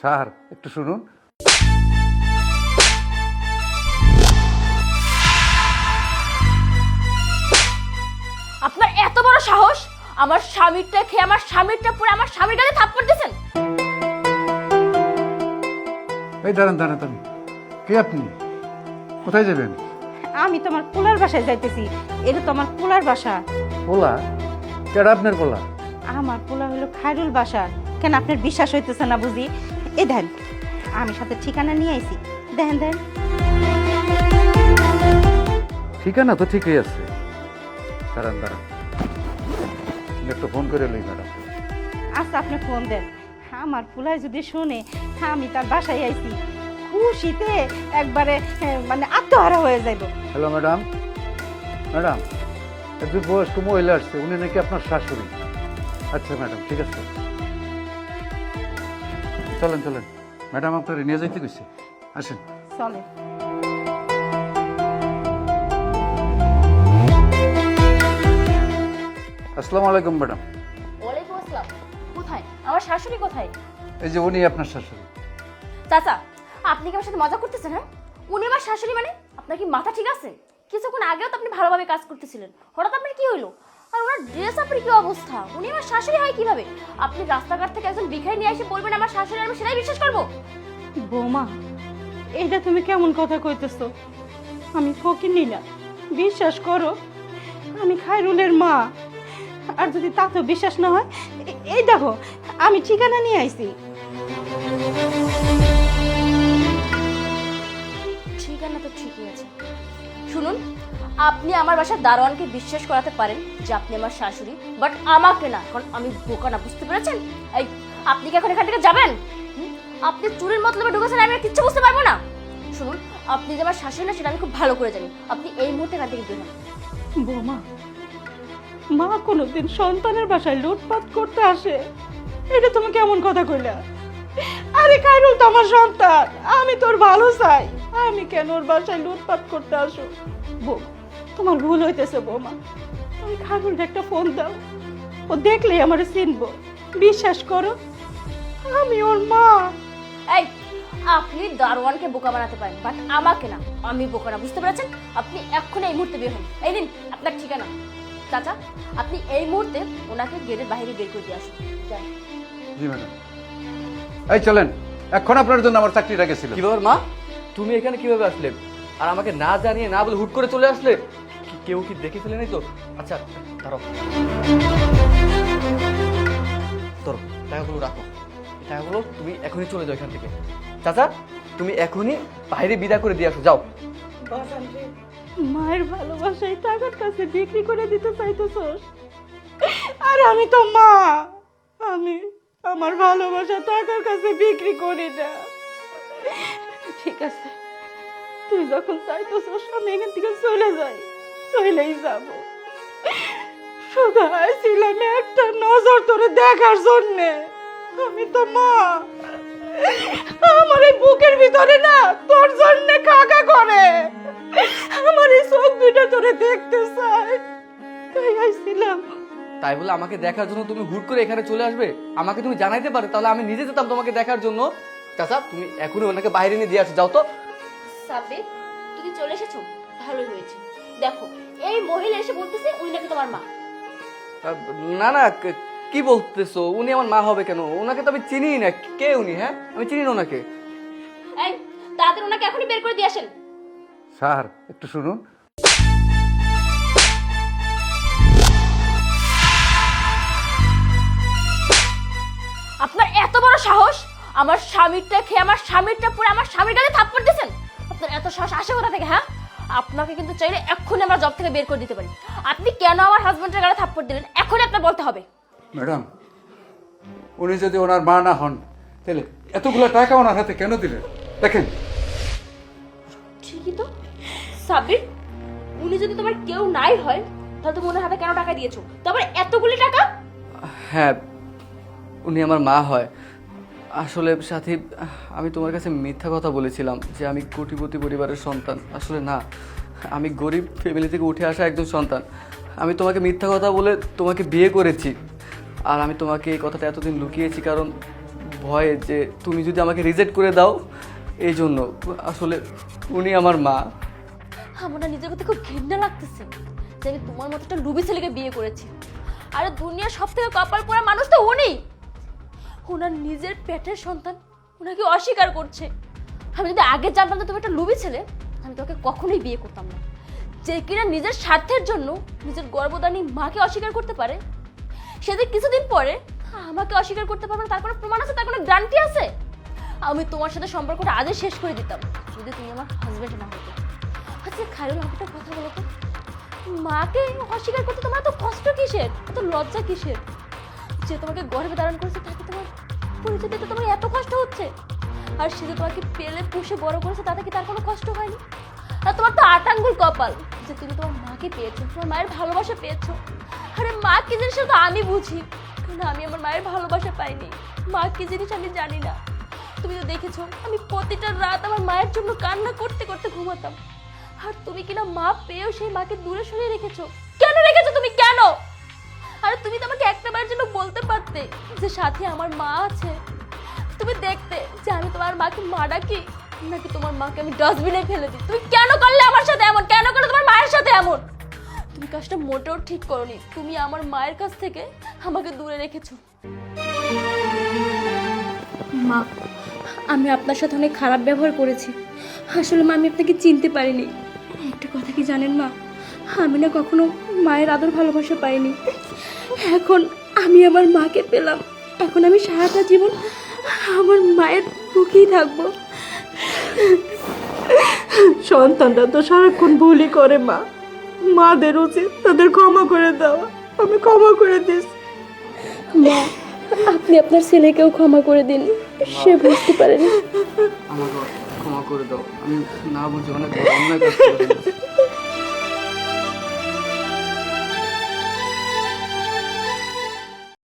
Sir একটু শুনুন। আপনার এত বড় সাহস? আমার স্বামীরটা খেয়ে আমার স্বামীরটা পরে আমার স্বামীর গালে থাপ্পড় দিয়েছেন? এই দাঁড়ান দাঁড়ান দাঁড়ান। কে আপনি? কোথায় যাবেন? আমি তোমার পোলার বাসায় যাইতেছি। এটা তো আমার পোলার বাসা। পোলা? কেডা আপনার পোলা? আমার পোলা হলো খায়রুল বাসা। কেন আপনার বিশ্বাস হইতেছে না বুঝি? এ দেন আমি সাথে ঠিকানা নিয়ে আইছি। দেখেন দেন। ঠিকানা তো ঠিকই আছে। দাঁড়ান দাঁড়ান। একটু ফোন করে লই ম্যাডাম। আচ্ছা আপনি ফোন দেন। আমার পোলায় যদি শুনে আমি তার বাসায় আইছি। খুশিতে একবারে মানে আত্মহারা হয়ে যাইব। Hello madam. ম্যাডাম একজন বয়স্ক মহিলা আসছে উনি নাকি আপনার শাশুড়ি। আচ্ছা ম্যাডাম ঠিক আছে। চলেন চলেন। ম্যাডাম আপনার নিয়ে যাইতে কইছে। আসেন। চলে। আসসালামু আলাইকুম ম্যাডাম। ওয়ালাইকুম আসসালাম। কোথায়? আমার শাশুড়ি কোথায়? এই যে উনি আপনার শাশুড়ি। চাচা আপনি কি আমার সাথে মজা করতেছেন হ্যাঁ? উনি আমার শাশুড়ি মানে? আপনার কি মাথা ঠিক আছে? কিছুক্ষণ আগেও তো আপনি ভালোভাবে কাজ করতেছিলেন। হঠাৎ আপনার কি হইল? আর ওনার ড্রেস আপের কি অবস্থা? উনি আমার শাশুড়ি হয় কীভাবে? আপনি রাস্তাঘাট থেকে একজন ভিখারি নিয়ে এসে বলবেন আমার শাশুড়ি আমি সেটাই বিশ্বাস করব। বৌমা এইটা তুমি কেমন কথা কইতেছো? আমি ফকিনি না বিশ্বাস করো আমি খায়রুলের মা। আর যদি তাতেও বিশ্বাস না হয় এই দেখো আমি ঠিকানা নিয়ে আইছি। ঠিকানা তো ঠিকই আছে। শুনুন আপনি আমার বাসার দারোয়ানকে বিশ্বাস করাতে পারেন যে আপনি আমার শাশুড়ি বাট আমাকে না, কারণ আমি বোকা না, বুঝতে পেরেছেন? এই, আপনি কি এখন এখান থেকে যাবেন? আপনি চুরির মতলবে ঢুকেছেন, আমি কিচ্ছু বুঝতে পারব না। শুনুন, আপনি যে আমার শাশুড়ি না, সেটা আমি খুব ভালো করে জানি। আপনি এই মুহূর্তে এখান থেকে বের হন। বৌমা, মা কোনোদিন সন্তানের বাসায় লুটপাট করতে আসে? এটা তুমি কেমন কথা কইলা? আরে খায়রুল তো আমার সন্তান, আমি তোর ভালো চাই। আমি কেন ওর বাসায় লুটপাট করতে আসো? বৌ তোমার ভুল হইতেছে বৌমা। তুমি খায়রুল একটা ফোন দাও। ও দেখলেই আমার চিনবো। বিশ্বাস করো আমি ওর মা। এই আপনি দারোয়ানকে বোকা বানাতে পারেন বাট আমাকে না আমি বোকা না বুঝতে পেরেছেন? আপনি এখন এই মুহূর্তে বের হন। এই দিন আপনার ঠিকানা। চাচা আপনি এই মুহূর্তে ওনাকে গেটের বাইরে বের করে দিয়ে আসুন। জি ম্যাডাম। এই চলেন এখন আপনার জন্য আমার চাকরিটা গেছিল। কি ব্যাপার মা? তুমি এখানে কীভাবে আসলে? আর আমাকে না জানিয়ে না বলে হুট করে চলে আসলে? কেউ কি দেখে ফেলে নাই তো? আচ্ছা ধরো ধরো, টাকাগুলো রাখো। টাকাগুলো তুমি এখনই চলে যাও এখান থেকে। চাচা, তুমি এখনই বাইরে বিদা করে দিয়ে আসো, যাও। মায়ের ভালোবাসায় টাকার কাছে বিক্রি করে দিতে চাইতো চাইতেছস? আর আমি তো মা। আমি আমার ভালোবাসা টাকার কাছে বিক্রি করি না ঠিক আছে, তুই যখন চাইতেছস, আমি এখান থেকে চলে যাই। চলেই যাব। শুধু ছিলাম একটা নজর তোরে দেখার জন্যে। আমি তো মা। আমার এই বুকের ভিতরে না তোর জন্য কাকা করে। আমার এই চোখ দুটো তোরে দেখতে চাই তাই আইছিলাম। তাই বলে আমাকে দেখার জন্য তুমি হুট করে এখানে চলে আসবে? আমাকে তুমি জানাইতে পারো তাহলে আমি নিজে যেতাম তোমাকে দেখার জন্য। চাচা তুমি এখনই ওনাকে বাইরে নিয়ে দিয়ে আসো যাও তো। সাব্বির তুমি চলে এসেছ? ভালোই হয়েছে। দেখো এই মহিলা এসে বলতেছে উনি নাকি তোমার মা। না না কি বলতেছো? উনি আমার মা হবে কেন? ওনাকে তো আমি চিনি না। কে উনি হ্যাঁ? আমি চিনি না ওনাকে। এই তাড়াতাড়ি ওনাকে এখনই বের করে দিয়ে আসেন। স্যার একটু শুনুন। আপনার এত বড় সাহস? আমার স্বামীরটা খেয়ে আমার স্বামীরটা পরে আমার স্বামীর গালে থাপ্পড় দিয়েছেন? আপনার এত সাহস আসে কোথা থেকে হ্যাঁ? আপনাকে কিন্তু চাইলে এক্ষুনি আমরা জব থেকে বের করে দিতে পারি। আপনি কেন আমার হাজবেন্ডের গালে থাপ্পড় দিলেন? এখনই আপনার বলতে হবে। ম্যাডাম উনি যদি ওনার মা না হন তাহলে এতগুলো টাকা ওনার হাতে কেন দিলেন? দেখেন। ঠিকই তো। সাব্বির উনি যদি তোমার কেউ নাই হয় তাহলে তুমি ওনার হাতে কেন টাকা দিয়েছ? তারপর এতগুলি টাকা? হ্যাঁ উনি আমার মা হয়। আসলে সাথী, আমি তোমার কাছে মিথ্যা কথা বলেছিলাম যে আমি কোটিপতি পরিবারের সন্তান। আসলে না, আমি গরিব ফ্যামিলি থেকে উঠে আসা একজন সন্তান। আমি তোমাকে মিথ্যা কথা বলে তোমাকে বিয়ে করেছি। আর আমি তোমাকে এই কথাটা এতদিন লুকিয়েছি কারণ ভয়ে যে তুমি যদি আমাকে রিজেক্ট করে দাও, এই জন্য। আসলে উনি আমার মা। আমার না নিজের প্রতি খুব ঘৃণা লাগতেছে যে আমি তোমার মতো একটা লুবি ছেলেকে বিয়ে করেছি। আরে দুনিয়ার সব থেকে কপাল পড়া মানুষ তো উনি। ওনার নিজের পেটের সন্তান ওনাকে অস্বীকার করছে। আমি যদি আগে জানতাম যে তুমি একটা লুবি ছেলে, আমি তোকে কখনোই বিয়ে করতাম না। যে কিনা নিজের স্বার্থের জন্য নিজের গর্ভদানী মাকে অস্বীকার করতে পারে, সেদিন কিছুদিন পরে আমাকে অস্বীকার করতে পারবে না, তার কোনো প্রমাণ আছে? তার কোনো গ্যারান্টি আছে? আমি তোমার সাথে সম্পর্কটা আজই শেষ করে দিতাম। যদি তুমি আমার হাজবেন্ড না হতো। আচ্ছা খায়রুল, আমাকে একটা কথা বলো তো। মাকে অস্বীকার করতে তোমার তো কষ্ট কিসের? এত লজ্জা কিসের? যে তোমাকে গর্ভে ধারণ করেছে তাকে তোমার পরিচয় দিতে তোমার এত কষ্ট হচ্ছে। আর সে যে তোমাকে পেলে, পুষে, বড় করেছে, তাতে কি তার কোনো কষ্ট হয়নি? আর তোমার তো আটাঙ্গুল কপাল যে তুমি তোমার মাকে পেয়েছ, তোমার মায়ের ভালোবাসা পেয়েছ। আরে মা, কি জিনিস তো আমি বুঝি? কিন্তু আমি আমার মায়ের ভালোবাসা পাইনি। মা, কি জিনিস আমি জানি না। তুমি তো দেখেছ, আমি প্রতিটা রাত আমার মায়ের জন্য কান্না করতে করতে ঘুমাতাম। আর তুমি কিনা মা পেয়েও সেই মাকে দূরে সরিয়ে রেখেছো? কেন রেখেছো তুমি? কেন? আরে তুমি তো আমাকে একটা বারের জন্য বলতে পারতে যে সাথে আমার মা আছে। তুমি দেখতে যে আমি তোমার মাকে মা ডাকি নাকি তোমার মাকে আমি ডাস্টবিনে ফেলে দিই। তুমি কেন করলে আমার সাথে এমন? কেন করলে তোমার মায়ের সাথে এমন? তুমি কাজটা মোটেও ঠিক করনি। তুমি আমার মায়ের কাছ থেকে আমাকে দূরে রেখেছো। মা, আমি আপনার সাথে অনেক খারাপ ব্যবহার করেছি। আসলে মা, আমি আপনাকে চিনতে পারিনি। একটা কথা কি জানেন মা? আমি না কখনো মায়ের আদর ভালোবাসা পাইনি। এখন আমি আমার মাকে পেলাম। এখন আমি সারাটা জীবন আমার মায়ের বুকেই থাকব। সন্তানরা তো সারাক্ষণ ভুলই করে মা। মাদের উচিত তাদের ক্ষমা করে দেওয়া। আমি ক্ষমা করে দিস মা আপনি আপনার ছেলেকেও ক্ষমা করে দিন। সে বুঝতে পারেনি। আমাকে ক্ষমা করে দাও। আমি না বুঝে অনেক অন্যায় কাজ করে ফেলেছি।